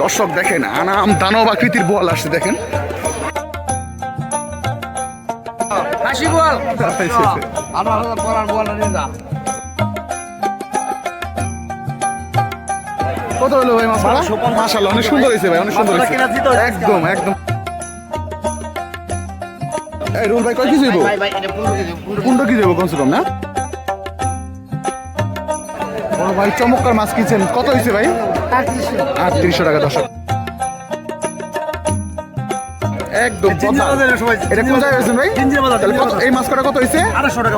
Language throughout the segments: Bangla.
দর্শক দেখেন আনাম দানব আকৃতির বল আসছে দেখেন। হাসি বল আমার পড়ার বল নিয়ে কত হলো ভাই মাছ মাশাআল্লাহ অনেক সুন্দর হয়েছে ভাই অনেক সুন্দর হয়েছে। একদম একদম। এই রুল ভাই কয় কেজি হইব? পনেরো হইব কমসে কম না? ভাই চমৎকার মাছ কিনছেন। কত হয়েছে ভাই? আটত্রিশশো টাকা দশ একদম এটা কোন জায়গায় হয়েছে ভাই? এই মাছ কটা কত হয়েছে? টাকা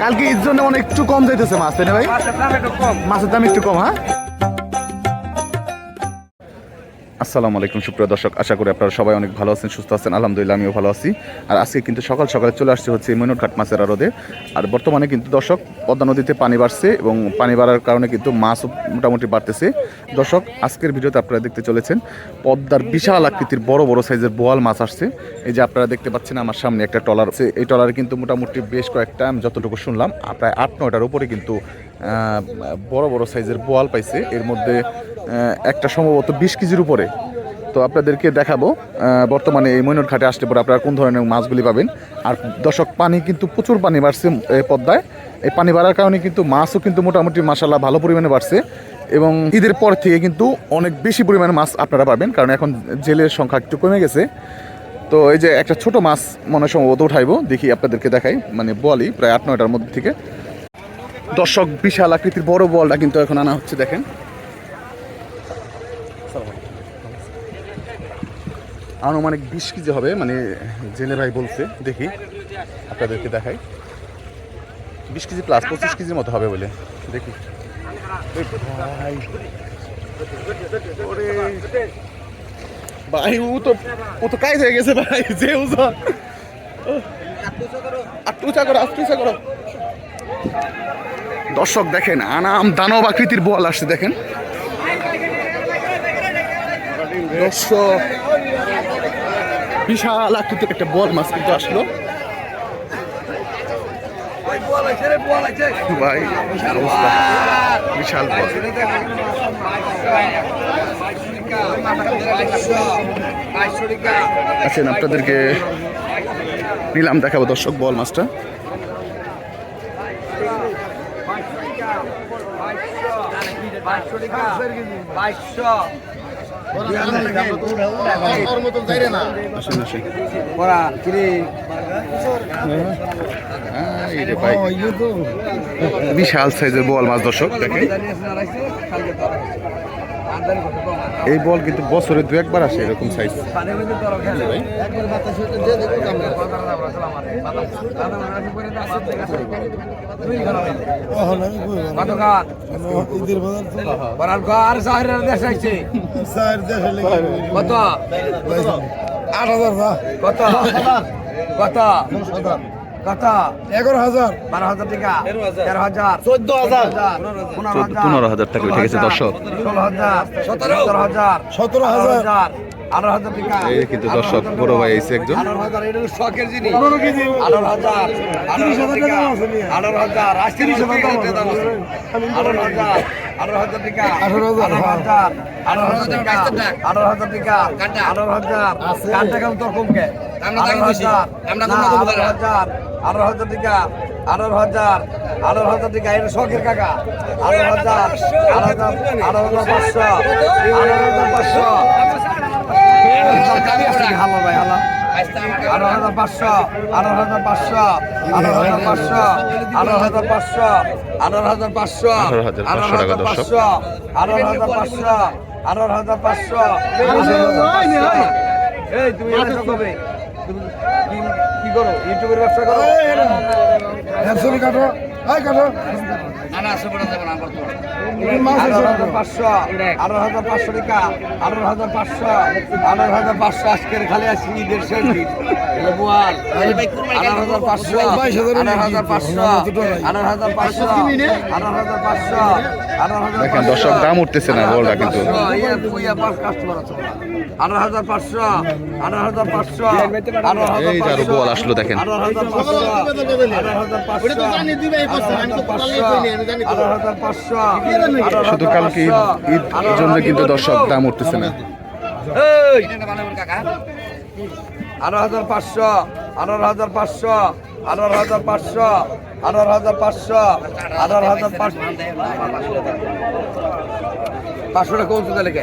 কালকে এর জন্য অনেক একটু কম যাইতেছে মাছ তাই না ভাই? মাছের দাম একটু কম হ্যাঁ? আসসালামু আলাইকুম, সুপ্রিয় দর্শক। আশা করি আপনারা সবাই অনেক ভালো আছেন, সুস্থ আছেন। আলহামদুলিল্লাহ, আমিও ভালো আছি। আর আজকে কিন্তু সকাল সকালে চলে আসছে হচ্ছে মইনুরঘাট মাছের আড়দে আর বর্তমানে কিন্তু দর্শক, পদ্মা নদীতে পানি বাড়ছে এবং পানি বাড়ার কারণে কিন্তু মাছও মোটামুটি বাড়তেছে। দর্শক, আজকের ভিডিওতে আপনারা দেখতে চলেছেন, পদ্মার বিশাল আকৃতির বড় বড় সাইজের বোয়াল মাছ আসছে। এই যে আপনারা দেখতে পাচ্ছেন, আমার সামনে একটা টলার আছে। এই টলারে কিন্তু মোটামুটি বেশ কয়েকটা, আমি যতটুকু শুনলাম প্রায় আট নয়টার উপরে কিন্তু বড় বড় সাইজের বোয়াল পাইছে। এর মধ্যে একটা সম্ভবত বিশ কেজির উপরে। তো আপনাদেরকে দেখাবো বর্তমানে এই মৈনট ঘাটে আসলে পরে আপনারা কোন ধরনের মাছগুলি পাবেন। আর দর্শক, পানি কিন্তু প্রচুর পানি বাড়ছে পদ্মায়। এই পানি বাড়ার কারণে কিন্তু মাছও কিন্তু মোটামুটি মাসাল্লাহ ভালো পরিমাণে বাড়ছে। এবং ঈদের পর থেকে কিন্তু অনেক বেশি পরিমাণে মাছ আপনারা পাবেন, কারণ এখন জেলের সংখ্যা একটু কমে গেছে। তো এই যে একটা ছোট মাছ মনে সম্ভবত উঠাইবো। দেখি আপনাদেরকে দেখাই মানে বলি প্রায় আট নয়টার মধ্যে থেকে। দর্শক বিশাল আকৃতির বড় বলটা কিন্তু এখন আনা হচ্ছে, দেখেন। আনুমানিক বিশ কেজি হবে মানে জেলে ভাই বলছে, দেখি, আপনাদেরকে দেখাই। বিশ কেজি প্লাস পঁচিশ কেজির মতো হবে বলে, দেখি। ভাই। ও তো ও তো কাজ হয়ে গেছে ভাই, যে ওজন। আটটু উঁচা করো আটটু উঁচা করো। দর্শক দেখেন, আনাম দানব আকৃতির বল আসছে, দেখেন। দর্শক, বিশাল আকৃতির একটা বল মাছ কিন্তু আসলো। ভাই, বিশাল আছেন আপনাদেরকে নিলাম দেখাবো দর্শক বল মাছটা। বিশাল সাইজের বল মাছ দর্শক দেখেন। এই বল কিন্তু বছরে দু একবার আসে এরকম সাইজ কত? আট হাজার কত? কত? কত এগারো হাজার। বারো হাজার টাকা। তেরো হাজার। চোদ্দ হাজার। পনেরো হাজার। পনেরো হাজার টাকা। উঠে গেছে দর্শক। ষোলো হাজার। সতেরো। হাজার। সতেরো হাজার। হাজার হাজার টাকা এই কিন্তু দর্শক বড় ভাই এসে একজন হাজার এটা হলো শখের জিনিস কেজি আঠারো হাজার আঠারো হাজার। আঠারো হাজার আঠারো হাজার টাকা আঠারো হ্যাঁ। হাজার আঠারো হাজার টাকা আঠারো হাজার টাকা আঠারো হাজার কার টাকা তোর কমকে আঠারো হাজার আঠারো হাজার আঠারো হাজার টাকা আঠারো হাজার আঠারো হাজার টাকা এটা শখের কাকা আঠারো হাজার আঠারো হাজার আঠারো হাজার পাঁচশো আঠারো হাজার পাঁচশো হালো ভাই হালো আঠারো হাজার পাঁচশো আঠারো হাজার পাঁচশো আঠারো হাজার পাঁচশো আঠারো হাজার পাঁচশো আঠারো হাজার পাঁচশো 18,500 টাকা দর্শক। আঠারো হাজার পাঁচশো আঠারো হাজার পাঁচশো এই তুমি করবে কি- করো ইউটিউবের ব্যবসা করো কাটো আঠারো হাজার পাঁচশো আঠারো হাজার পাঁচশো টাকা আঠারো হাজার পাঁচশো আঠারো হাজার পাঁচশো আজকের খালি আসছি ঈদের শেষ দিন আঠারো হাজার পাঁচশো হাজার আঠারো হাজার পাঁচশো আঠারো হাজার পাঁচশো আঠারো হাজার পাঁচশো দেখেন দর্শক দাম উঠতেছে না বলটা কিন্তু আঠারো হাজার পাঁচশো আঠারো হাজার পাঁচশো আঠারো হাজার বল আসলো দেখেন আঠারো হাজার পাঁচশো আঠারো হাজার পাঁচশো আঠারো হাজার পাঁচশো শুধু কালকে ঈদ ঈদ জন্য কিন্তু দর্শক দাম উঠতেছে না। আঠারো হাজার পাঁচশো আঠারো হাজার পাঁচশো আঠারো হাজার পাঁচশো আঠারো হাজার পাঁচশো আঠারো হাজার পাঁচশো পাঁচশো। টাকা। কোন লেগে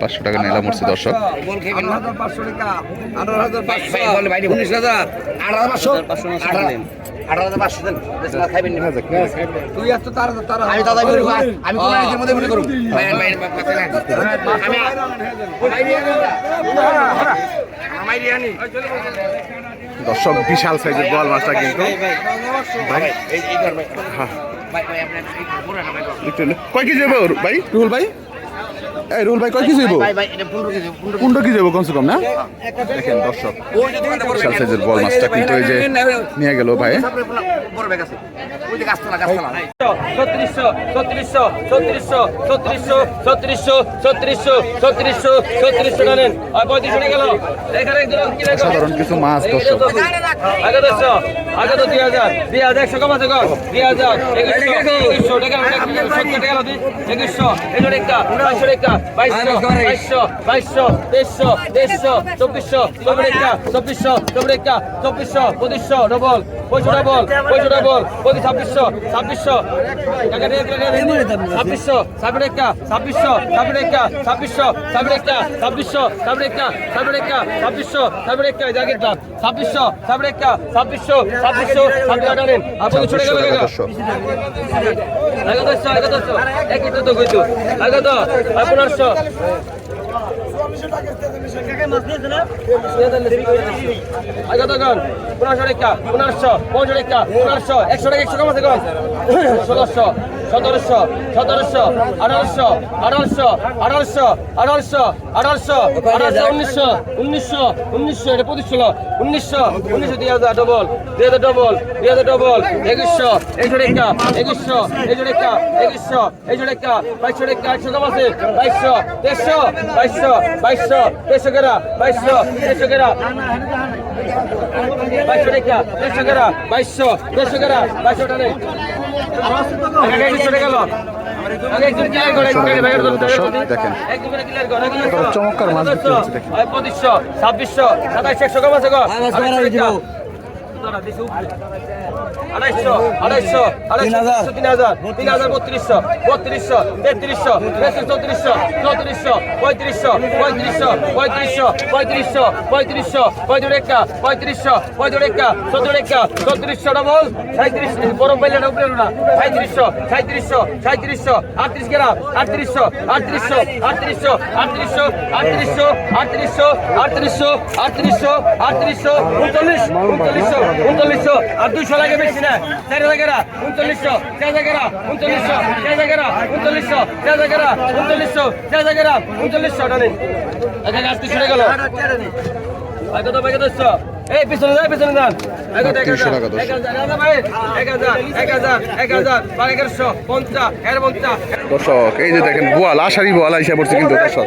পাঁচশো টাকা নিলাম উঠছে দর্শক দর্শক বিশাল সাইজের বল মাছটা কিন্তু কয় কেজি ভাই রুহুল ভাই Thank you. এই রুহুল ভাই কয় কেজি যাব ভাই ভাই এটা পনেরো কেজি যাব কমসে কম না দেখেন দর্শক বিশাল সাইজের বল মাছটা কিন্তু এই যে নিয়ে গেল ভাই ছত্রিশশো ছত্রিশশো ছত্রিশশো ছত্রিশশো ছত্রিশশো ছত্রিশশো ছত্রিশশো ছত্রিশশো পঁয়ত্রিশশো গেল কি? সাধারণ কিছু মাছ দর্শক আগে দশশো আগে তো দুই হাজার দুই হাজার একশো কম আছে কম দুই হাজার একুশশো একুশশো টাকা সত্তর একুশশো একটা বাইশশো বাইশশো তেইশশো তেইশশো চব্বিশশো চব্বিশা চব্বিশশো চব্বিশা চব্বিশশো পঁচিশশো ডবল পঁচিশ ডবল পঁচিশ ডবল পঁচিশ ছাব্বিশশো ছাব্বিশশো ছাব্বিশশো সাবরেকা ছাব্বিশশো সাবরেকা ছাব্বিশশো সাবরেকা ছাব্বিশশো সাবরেকা সাবরেকা ছাব্বিশশো সাবরেকা জাগে দাম ছাব্বিশশো সাবরেকা ছাব্বিশশো ছাব্বিশশো সাবরেকা জানেন আপনি ছুটে গেল এগারোশো এগারোশো একই তো কইতো এগারো আপনার চারশো পনেরোশো এগারো গান পনেরোশো টাকা, পনেরোশো পনেরোশো টাকা, পনেরোশো, একশো টাকা, একশো কম আছে কম। ষোলোশো, সতেরোশো সতেরোশো, আঠারোশো আঠারোশো আঠারোশো আঠারোশো আঠারোশো আঠারোশো, উনিশশো উনিশশো উনিশশো, এটা পঁচিশ ষোলো, উনিশশো উনিশশো, দুই হাজার ডবল দুই হাজার ডবল দুই হাজার ডবল একুশশো, একশো টাকা, একুশশো, একশো টাকা, একুশশো, একশো টাকা, বাইশশো টাকা, একশো কম আছে, বাইশশো বাইশশো বাইশশো দেড়শো টাকা বাইশশো দেড়শো টাকা বাইশশো চমৎকার আড়াইশো আড়াইশো আড়াইশো তিন হাজার। তিন হাজার বত্রিশশো বত্রিশশো তেত্রিশশো তেত্রিশ চৌত্রিশশো চৌত্রিশশো পঁয়ত্রিশশো পঁয়ত্রিশশো পঁয়ত্রিশশো পঁয়ত্রিশশো পঁয়ত্রিশশো পঁয়ত্রিশ একা পঁয়ত্রিশশো পঁয়ত্রিশ একা চৌত্রিশ একা চৌত্রিশশো ডবল সাঁত্রিশ গরম পাইলে উপরে না। সাঁত্রিশশো সাঁত্রিশশো সাঁত্রিশশো আটত্রিশ গ্রাম আটত্রিশশো আটত্রিশশো আটত্রিশশো আটত্রিশশো আটত্রিশশো আটত্রিশশো আটত্রিশশো আটত্রিশশো আটত্রিশশো উনচল্লিশ উনচল্লিশশো উনচল্লিশশো। আর দুশো লাগে বেশি না। চার জায়গারা উনচল্লিশশো। চার জায়গারা উনচল্লিশশো। চার জায়গারা উনচল্লিশশো। চার জায়গারা উনচল্লিশশো। চার জায়গারা উনচল্লিশশো টানেন আচ্ছা গাছটি ছেড়ে গেল। ভাই কত ভাই কত এই পিছনে যান পিছনে যান। দর্শক এই যে দেখেন বোয়াল আশারি বোয়াল আইসা পড়ছে কিন্তু দর্শক।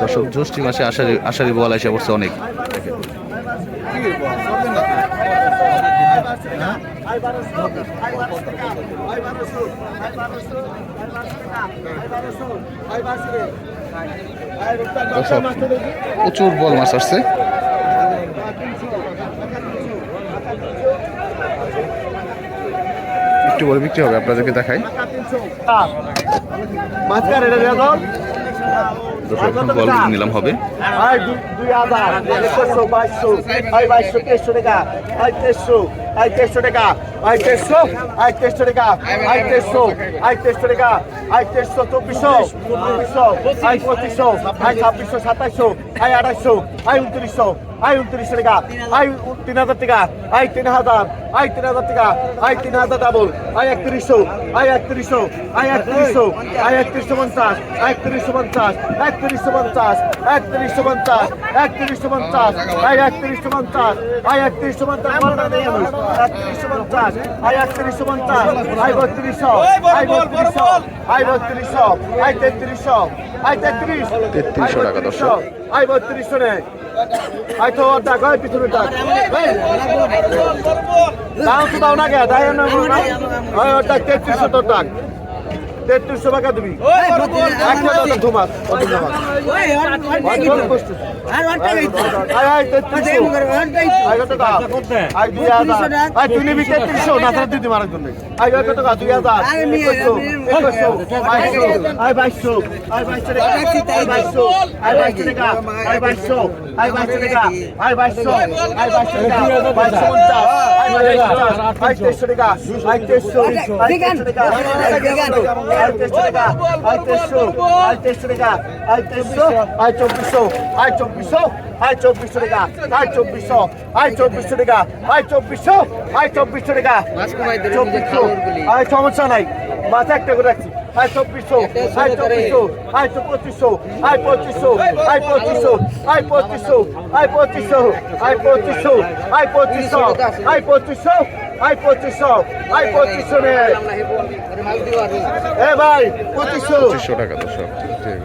দর্শক জ্যৈষ্ঠী মাসে আষাঢ়ি আষাঢ়ি বোয়াল আইসা পড়ছে অনেক। প্রচুর বল মাছ আসছে। একটু বলে বিক্রি হবে আপনাদেরকে দেখাই। নিলাম হবে। দুই হাজার একশো বাইশশো বাইশশো তেইশশো টাকা তেইশশো। আই তেইশশো টাকা আই তেইশশো আই তেইশশো টাকা আই তেইশশো আই তেইশশো টাকা আই তেইশশো চব্বিশশো চব্বিশশো আই পঁচিশশো আই ছাব্বিশশো সাতাইশশো আই আঠাইশশো আই উনত্রিশশো আই উনত্রিশশো টাকা আই তিন হাজার টাকা আই তিন হাজার আই তিন হাজার টাকা আই তিন হাজার ডাবল আই একত্রিশশো আই একত্রিশশো আই একত্রিশশো আই একত্রিশশো পঞ্চাশ একত্রিশশো পঞ্চাশ একত্রিশশো পঞ্চাশ একত্রিশশো পঞ্চাশ একত্রিশশো পঞ্চাশ আই একত্রিশশো পঞ্চাশ আই একত্রিশশো পঞ্চাশ একত্রিশশো পঞ্চাশ আই একত্রিশশো পঞ্চাশ আই বত্রিশশো আই বত্রিশশো আই বত্রিশশো আই তেত্রিশশো আই তেত্রিশ 3300 টাকা দর্শক। আই বত্রিশশো নে আই তো ডাক হয় পিছনে ডাক দাও তো তেত্রিশশো তেত্রিশশো টাকা দিবি ধন্যবাদ তেত্রিশশো না তারা দিদি মারার জন্য দুই হাজার বাইশশো বাইশশো বাইশশো বাইশশো টাকা আটত্রিশশো টাকা আটত্রিশশো আটত্রিশশো টাকা আটত্রিশশো আট চব্বিশশো আট চব্বিশশো আট চব্বিশশো টাকা আট চব্বিশশো আট চব্বিশশো টাকা আট চব্বিশশো আট চব্বিশশো টাকা। চব্বিশশো আয় সমস্যা নাই মাথা একটা করে রাখছি। আয় চব্বিশশো আয় চব্বিশশো তো পঁচিশশো আয় পঁচিশশো আয় পঁচিশশো আয় পঁচিশশো আয় পঁচিশশো আয় পঁচিশশো আয় পঁচিশশো আয় পঁচিশশো আয় পঁচিশশো আয় পঁচিশশো রে এ ভাই পঁচিশশো। পঁচিশশো টাকা দর্শক ঠিক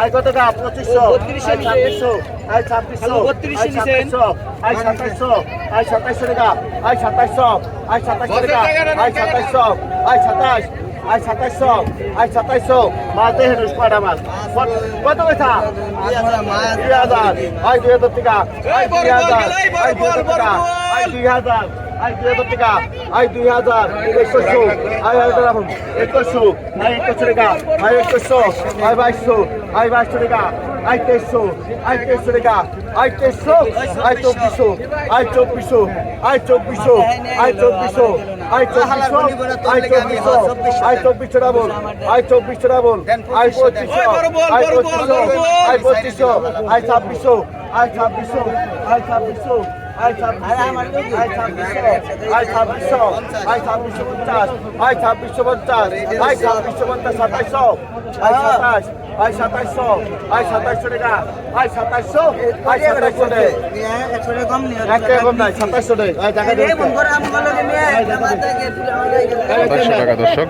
আয় কত টাকা? পঁচিশশো ছাব্বিশশো আয় ছাব্বিশশো আয় সাতাইশশো আয় সাতাইশশো আয় সাতাইশশো টাকা আয় সাতাইশশো আয় সাতাইশশো টাকা আয় সাতাইশশো আয় সাতাইশ আয় সাতাইশশো আজ সাতাইশশো। মাছ দেখে নুস কয়টা মাছ? কত পয়সা? দুই হাজার। আজ দুই হাজার টাকা। আয় দুই হাজার। আজ দুই হাজার টাকা। আজ দুই হাজার। আই দুই হাজার টাকা। আয় দুই হাজার। একুশশো আই হাজার আয় বাইশশো। আই বাইশশো টাকা আই তেইশশো আই তেইশশো টাকা আই তেইশশো আই চব্বিশশো আই চব্বিশশো আই চব্বিশশো আই চব্বিশশো আই চব্বিশশো আই চব্বিশশো আই চব্বিশশো ডাবল আই চব্বিশশো ডাবল আই পঁচিশশো আই পঁচিশশো আই পঁচিশশো আই ছাব্বিশশো আই ছাব্বিশশো আই ছাব্বিশশো আই ছাব্বিশশো আই ছাব্বিশশো আই ছাব্বিশশো পঞ্চাশ আই ছাব্বিশশো পঞ্চাশ আই ছাব্বিশশো পঞ্চাশ সাতাইশশো আই সাতাশ আয় সাতাশশো আয় সাতাশশো টাকা আয় সাতাশশো আয় সাতাশশো সাতাশশো টাকা। দর্শক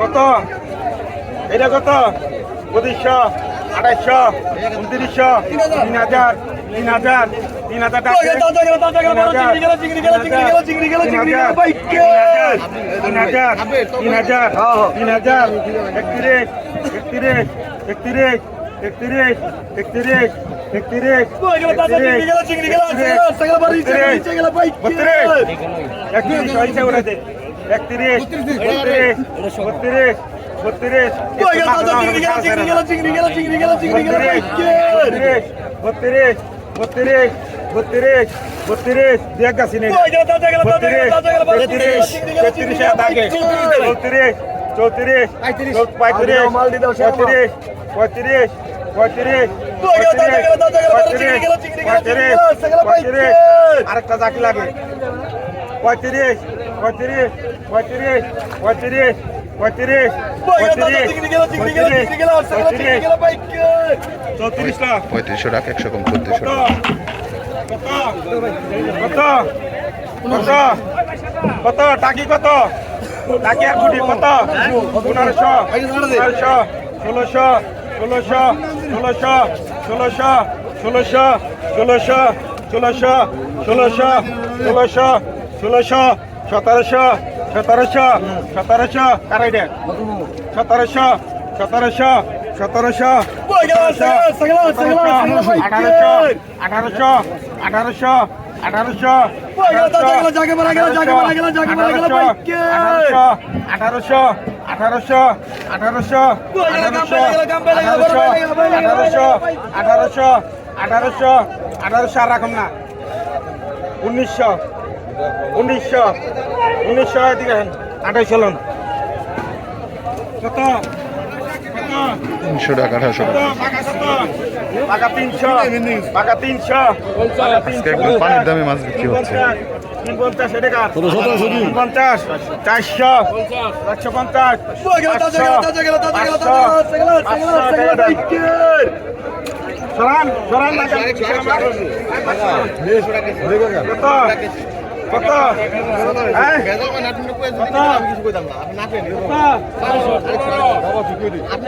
কত? এটা কত? পঁচিশশো আড়াইশো উনত্রিশশো তিন হাজার। তিন হাজার তিন হাজার তিন হাজার তিন হাজার তিন হাজার একত্রিশ একত্রিশ একত্রিশ একত্রিশ একত্রিশ একত্রিশ একত্রিশ একত্রিশ বত্রিশ বত্রিশ বত্রিশ বত্রিশ বত্রিশ বত্রিশ বত্রিশ দেখ গাছি নেই বত্রিশ তেত্রিশ তেত্রিশ আগে। চৌত্রিশ চৌত্রিশ পঁয়ত্রিশ। পঁয়ত্রিশ পঁয়ত্রিশ আরেকটা চাকরি লাগে। পঁয়ত্রিশ পঁয়ত্রিশ পঁয়ত্রিশ পঁয়ত্রিশ পঁয়ত্রিশ পঁয়ত্রিশ চৌত্রিশটা পঁয়ত্রিশশো টাকা একশো কম চৌত্রিশশো কত কত কত টাকি কত টাকি আর গুটি কত পনেরোশো পনেরোশো ষোলোশো ষোলোশো ষোলোশো ষোলোশো ষোলোশো ষোলোশো ষোলোশো ষোলোশো ষোলোশো ষোলোশো সতেরোশো সতেরোশো সতেরোশো কারাই দেখ সতেরোশো সতেরোশো সতেরোশো আঠারোশো আঠারোশো আঠারোশো আঠারোশো আঠারোশো আঠারোশো আঠারোশো আঠারোশো আঠারোশো আঠারোশো আঠারোশো আর রাখুন না উনিশশো উনিশশো উনিশশো এদিকে আঠাইশো লোন। কত? তিনশো টাকা আঠারোশো টাকা। তিনশো পাকা তিনশো। একদম পানির দামে মাছ বিক্রি হচ্ছে। পঞ্চাশ টাকা পঞ্চাশ চারশো। চারশো পঞ্চাশ সরান সরান না কত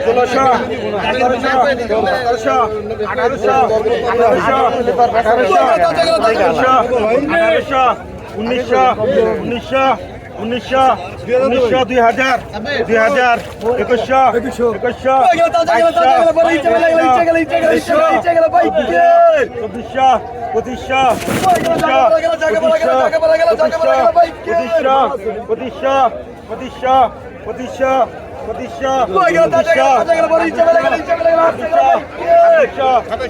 ষোলোশো সতেরোশো আঠারোশো আঠারোশো আঠারোশো আঠারোশো উনিশশো উনিশশো উনিশশো উনিশশো দুই হাজার দুই হাজার একুশশো একুশশো। চব্বিশশো পঁচিশশো পঁচিশশো পঁচিশশো পঁচিশশো পঁচিশশো পঁচিশশো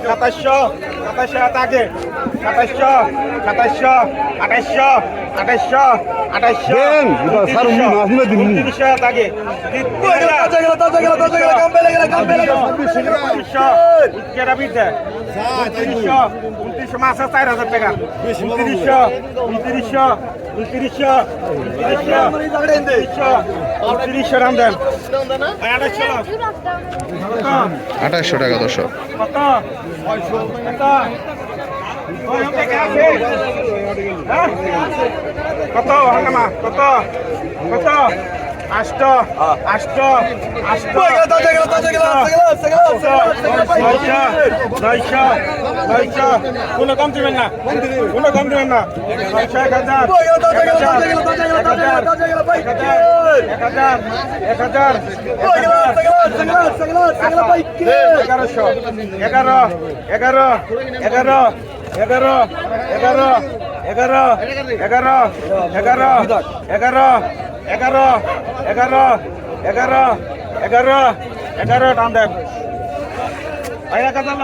সাতাশশো সাতাশশো আগে সাতাশশো সাতাশশো আঠাশশো আঠাশশো আঠাশশো উনত্রিশশো আগে উনত্রিশশো উনত্রিশশো মাস চার হাজার টাকা উনত্রিশশো উনত্রিশশো উনত্রিশশো উনত্রিশশো উনত্রিশশো তিরিশশো দাম দেন। আঠাশশো টাকা দর্শক। কত? কত? কত? হাজার এক হাজার এক হাজার এক হাজার এগারোশো এগারো এগারো এগারো এগারো এগারো এগারো এগারো এগারো এগারো এগারো এগারো এগারো এগারো এগারো টান দেন এক হাজার